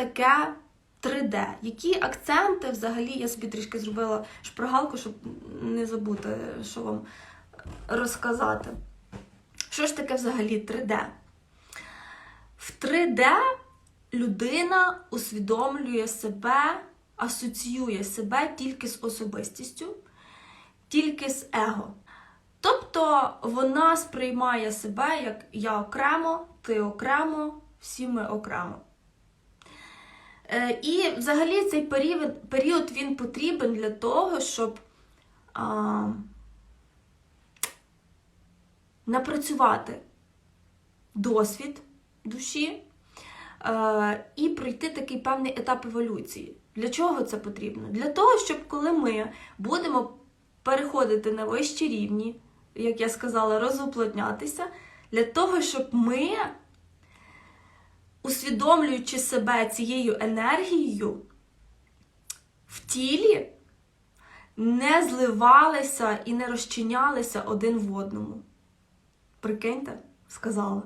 таке 3D? Які акценти взагалі я собі трішки зробила шпаргалку, щоб не забути, що вам розказати. Що ж таке взагалі 3D? В 3D людина усвідомлює себе, асоціює себе тільки з особистістю, тільки з его. Тобто вона сприймає себе як я окремо, ти окремо, всі ми окремо. Е, І взагалі цей період, період він потрібен для того, щоб а, напрацювати досвід душі е, і пройти такий певний етап еволюції. Для чого це потрібно? Для того, щоб коли ми будемо переходити на вищі рівні, як я сказала, розуплотнятися, для того, щоб ми, усвідомлюючи себе цією енергією в тілі, не зливалися і не розчинялися один в одному. Прикиньте, сказала.